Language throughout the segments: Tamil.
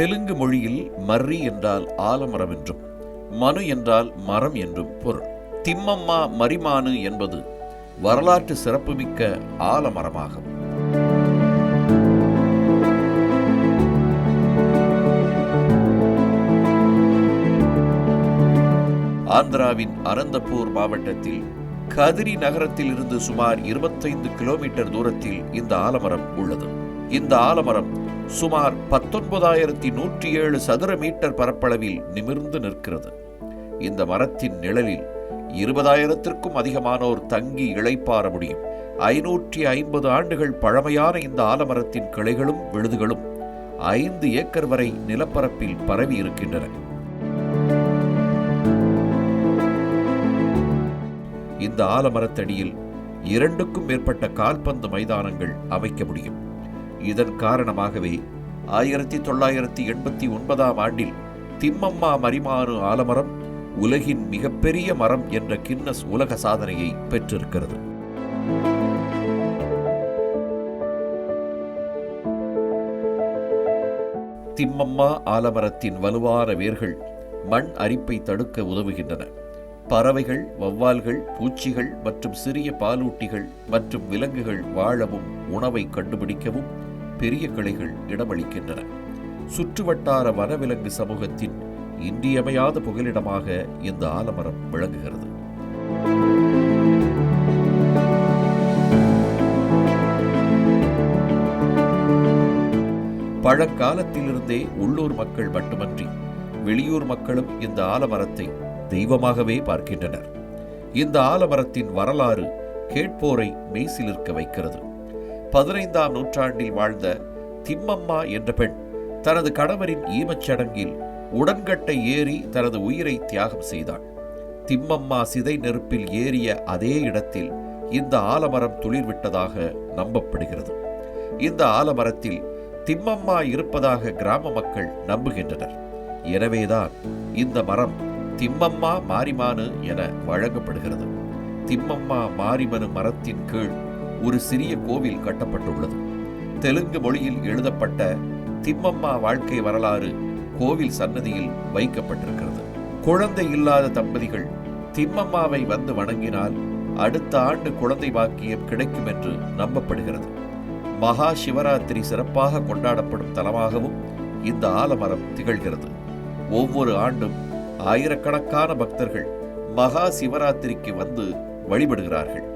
தெலுங்கு மொழியில் மர்ரி என்றால் ஆலமரம் என்றும் மனு என்றால் மரம் என்றும் பொருள். திம்மம்மா மரிமானு என்பது வரலாற்று சிறப்புமிக்க ஆலமரமாகும். ஆந்திராவின் அனந்தபூர் மாவட்டத்தில் கதிரி நகரத்தில் இருந்து சுமார் இருபத்தைந்து கிலோமீட்டர் தூரத்தில் இந்த ஆலமரம் உள்ளது. இந்த ஆலமரம் சுமார் பத்தொன்பதாயிரத்தி நூற்றி ஏழு சதுர மீட்டர் பரப்பளவில் நிமிர்ந்து நிற்கிறது. இந்த மரத்தின் நிழலில் இருபதாயிரத்திற்கும் அதிகமானோர் தங்கி இழைப்பார முடியும். ஐநூற்றி ஐம்பது ஆண்டுகள் பழமையான இந்த ஆலமரத்தின் கிளைகளும் விழுதுகளும் ஐந்து ஏக்கர் வரை நிலப்பரப்பில் பரவி இருக்கின்றன. இந்த ஆலமரத்தடியில் இரண்டுக்கும் மேற்பட்ட கால்பந்து மைதானங்கள் அமைக்க முடியும். இதன் காரணமாகவே ஆயிரத்தி தொள்ளாயிரத்தி எண்பத்தி ஒன்பதாம் ஆண்டில் திம்மம்மா மரிமாறு ஆலமரம் உலகின் மிகப்பெரிய மரம் என்ற கின்னஸ் உலக சாதனையை பெற்றிருக்கிறது. திம்மம்மா ஆலமரத்தின் வலுவான வேர்கள் மண் அரிப்பை தடுக்க உதவுகின்றன. பறவைகள் வவ்வால்கள் பூச்சிகள் மற்றும் சிறிய பாலூட்டிகள் மற்றும் விலங்குகள் வாழவும் உணவை கண்டுபிடிக்கவும் பெரிய கிளைகள் இடமளிக்கின்றன. சுற்றுவட்டார வனவிலங்கு சமூகத்தின் இன்றியமையாத புகலிடமாக இந்த ஆலமரம் விளங்குகிறது. பழக்காலத்திலிருந்தே உள்ளூர் மக்கள் மட்டுமன்றி வெளியூர் மக்களும் இந்த ஆலமரத்தை தெய்வமாகவே பார்க்கின்றனர். இந்த ஆலமரத்தின் வரலாறு கேட்போரை மெய்சிலிருக்க வைக்கிறது. பதினைந்தாம் நூற்றாண்டில் வாழ்ந்த திம்மம்மா என்ற பெண் தனது கணவரின் ஈமச்சடங்கில் உடன்கட்டை ஏறி தனது உயிரை தியாகம் செய்தாள். திம்மம்மா சிதை நெருப்பில் ஏறிய அதே இடத்தில் இந்த ஆலமரம் துளிர்விட்டதாக நம்பப்படுகிறது. இந்த ஆலமரத்தில் திம்மம்மா இருப்பதாக கிராம மக்கள் நம்புகின்றனர். எனவேதான் இந்த மரம் திம்மம்மா மாரிமானு என வழங்கப்படுகிறது. திம்மம்மா மாரிமனு மரத்தின் கீழ் ஒரு சிறிய கோவில் கட்டப்பட்டுள்ளது. தெலுங்கு மொழியில் எழுதப்பட்ட திம்மம்மா வாழ்க்கை வரலாறு கோவில் சன்னதியில் வைக்கப்பட்டிருக்கிறது. குழந்தை இல்லாத தம்பதிகள் திம்மம்மாவை வந்து வணங்கினால் அடுத்த ஆண்டு குழந்தை பாக்கியம் கிடைக்கும் என்று நம்பப்படுகிறது. மகா சிவராத்திரி சிறப்பாக கொண்டாடப்படும் தலமாகவும் இந்த ஆலமரம் திகழ்கிறது. ஒவ்வொரு ஆண்டும் ஆயிரக்கணக்கான பக்தர்கள் மகா சிவராத்திரிக்கு வந்து வழிபடுகிறார்கள்.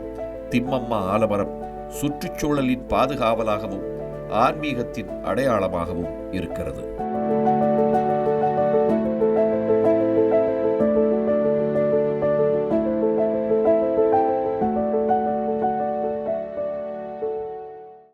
திம்மம்மா ஆலமரம் சுற்றுச்சூழலின் பாதுகாவலாகவும் ஆன்மீகத்தின் அடையாளமாகவும் இருக்கிறது.